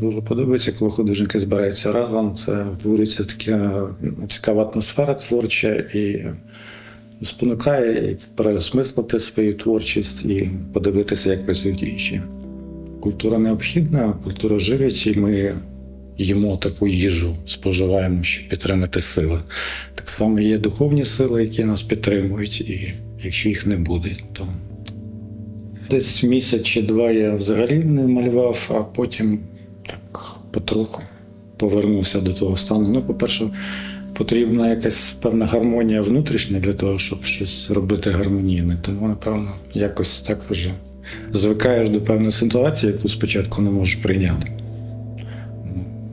дуже подобається, коли художники збираються разом. Це твориться така ну, цікава атмосфера творча і спонукає переосмислити свою творчість і подивитися, як працюють інші. Культура необхідна, культура живить, і ми їмо таку їжу, споживаємо, щоб підтримати сили. Так само є духовні сили, які нас підтримують, і якщо їх не буде, то десь місяць чи два я взагалі не малював, а потім потроху повернувся до того стану. Ну, по-перше, потрібна якась певна гармонія внутрішня для того, щоб щось робити гармонійне. Тому, напевно, якось так вже звикаєш до певної ситуації, яку спочатку не можеш прийняти.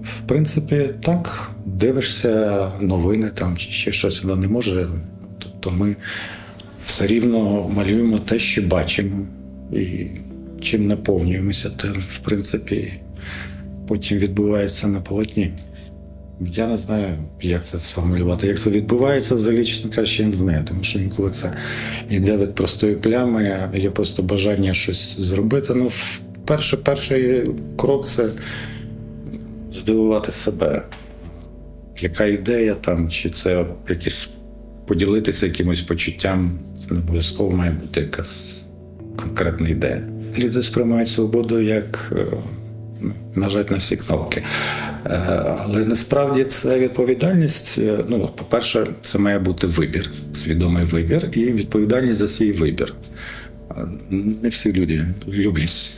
В принципі, так, дивишся новини там чи ще щось воно не може. Тобто ми все рівно малюємо те, що бачимо, і чим наповнюємося, тим, в принципі, потім відбувається на полотні. Я не знаю, як це сформулювати. Як це відбувається, взагалі, чесно кажучи, я не знаю, тому що інколи це йде від простої плями, є просто бажання щось зробити. Ну, перший, перший крок це здивувати себе. Яка ідея там, чи це якісь поділитися якимось почуттям, це не обов'язково має бути якась конкретна ідея. Люди сприймають свободу як нажать на всі кнопки. Е, Але насправді це відповідальність. е, Ну, по-перше, це має бути вибір, свідомий вибір і відповідальність за свій вибір. Е, Не всі люди люблять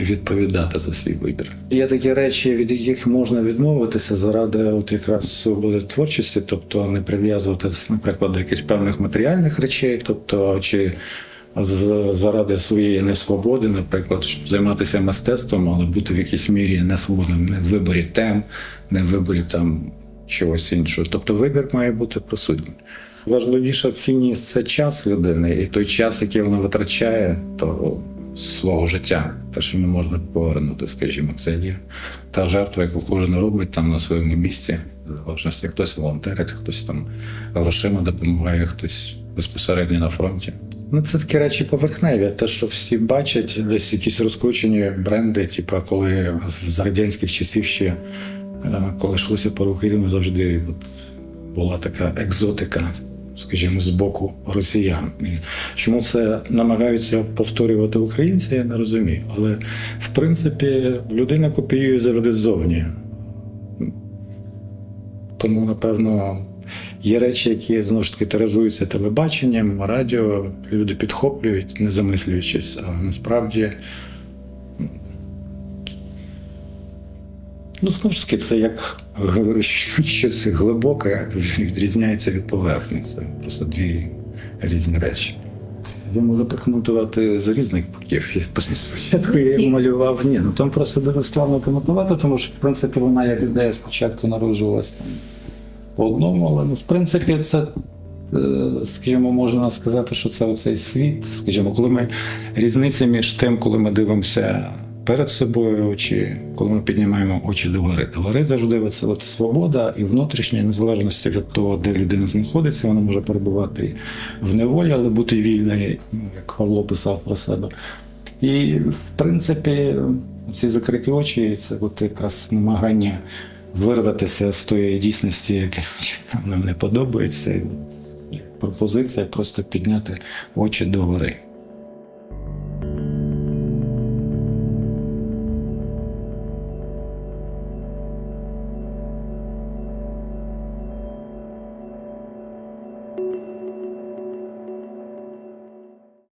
відповідати за свій вибір. Є такі речі, від яких можна відмовитися заради от якраз свободи творчості, тобто не прив'язуватися, наприклад, до якихось певних матеріальних речей, тобто чи заради своєї несвободи, наприклад, щоб займатися мистецтвом, але бути в якійсь мірі несвободним, не в виборі тем, не в виборі там чогось іншого. Тобто вибір має бути присутній. Важливіша цінність це час людини, і той час, який вона витрачає, то свого життя, те, що не можна повернути, скажімо, це є та жертва, яку кожен робить там на своєму місці. Хтось волонтерить, хтось там грошима допомагає, хтось безпосередньо на фронті. Ну, це такі речі поверхневі. Те, що всі бачать, десь якісь розкручені бренди, типу, коли з радянських часів ще е, коли йшлося по Україну, завжди була така екзотика, скажімо, з боку росіян. І чому це намагаються повторювати українці, я не розумію. Але в принципі людина копіює завжди ззовні. Тому, напевно, є речі, які знову ж таки тиражуються телебаченням, радіо, люди підхоплюють, не замислюючись, а насправді. Ну, знову ж таки, це як що це глибоке відрізняється від поверхні. Це просто дві різні речі. Я можу прокоментувати з різних боків. Спочатку я її малював. Ні, ну там просто дуже складно коментувати, тому що в принципі вона як ідея спочатку народжувалась там одному, але ну, в принципі це. е, Скажімо, можна сказати, що це оцей світ. Скажімо, коли ми різниця між тим, коли ми дивимося перед собою, чи коли ми піднімаємо очі до гори. До гори завжди от свобода і внутрішня, незалежності від того, де людина знаходиться, вона може перебувати в неволі, але бути вільною, ну, як Павло писав про себе. І в принципі, ці закриті очі це от якраз намагання вирватися з тої дійсності, яка нам не подобається. Пропозиція просто підняти очі догори.